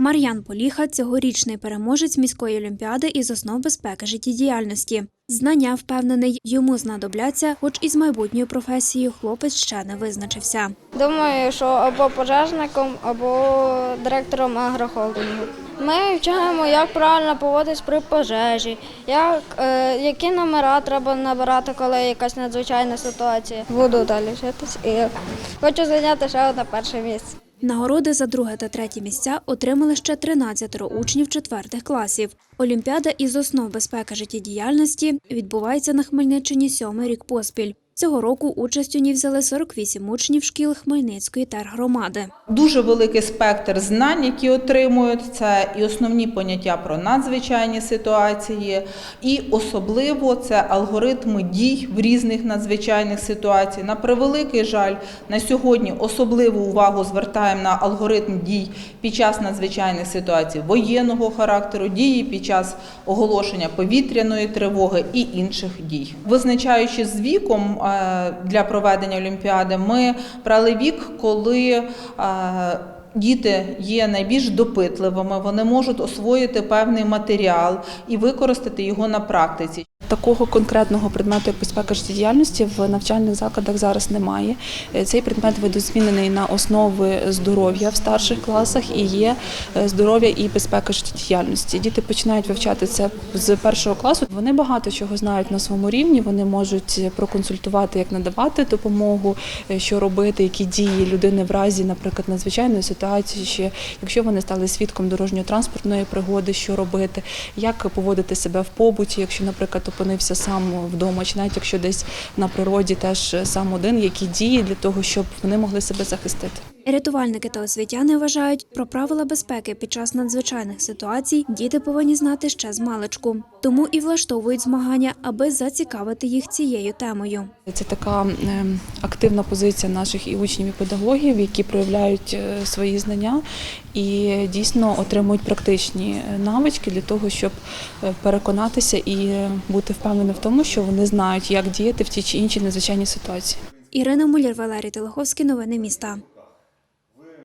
Мар'ян Поліха цьогорічний переможець міської олімпіади із основ безпеки життєдіяльності. Знання впевнений, йому знадобляться, хоч із майбутньою професією хлопець ще не визначився. Думаю, що або пожежником, або директором агрохолдингу. Ми вчимо, як правильно поводитись при пожежі, як, е, які номера треба набирати, коли якась надзвичайна ситуація. Буду далі вчитись і хочу зайняти ще одне перше місце. Нагороди за друге та третє місця отримали ще 13 учнів четвертих класів. Олімпіада із основ безпеки життєдіяльності відбувається на Хмельниччині сьомий рік поспіль. Цього року участь у ній взяли 48 учнів шкіл Хмельницької тергромади. Дуже великий спектр знань, які отримують. Це і основні поняття про надзвичайні ситуації, і особливо це алгоритми дій в різних надзвичайних ситуаціях. На превеликий жаль, на сьогодні особливу увагу звертаємо на алгоритм дій під час надзвичайних ситуацій воєнного характеру, дії під час оголошення повітряної тривоги і інших дій. Визначаючи з віком для проведення олімпіади, ми брали вік, коли е, Діти є найбільш допитливими, вони можуть освоїти певний матеріал і використати його на практиці. Такого конкретного предмету, як безпека життєдіяльності, в навчальних закладах зараз немає. Е, Цей предмет видозмінений на основи здоров'я в старших класах і є е, здоров'я і безпека життєдіяльності. Діти починають вивчати це з першого класу. Вони багато чого знають на своєму рівні. Вони можуть проконсультувати, як надавати допомогу, е, що робити, які дії людини в разі, наприклад, надзвичайної ситуації, чи якщо вони стали свідком дорожньо-транспортної пригоди, що робити, як поводити себе в побуті, якщо, наприклад, опинився сам вдома, чи навіть якщо десь на природі теж сам один, які дії для того, щоб вони могли себе захистити. Рятувальники та освітяни вважають, про правила безпеки під час надзвичайних ситуацій діти повинні знати ще з маличку. Тому і влаштовують змагання, аби зацікавити їх цією темою. Це така е, активна позиція наших і учнів, і педагогів, які проявляють е, свої знання і дійсно отримують практичні е, навички для того, щоб е, переконатися і бути впевненими в тому, що вони знають, як діяти в тій чи іншій надзвичайній ситуації. Ірина Муляр, Валерій Телеховський. Новини міста.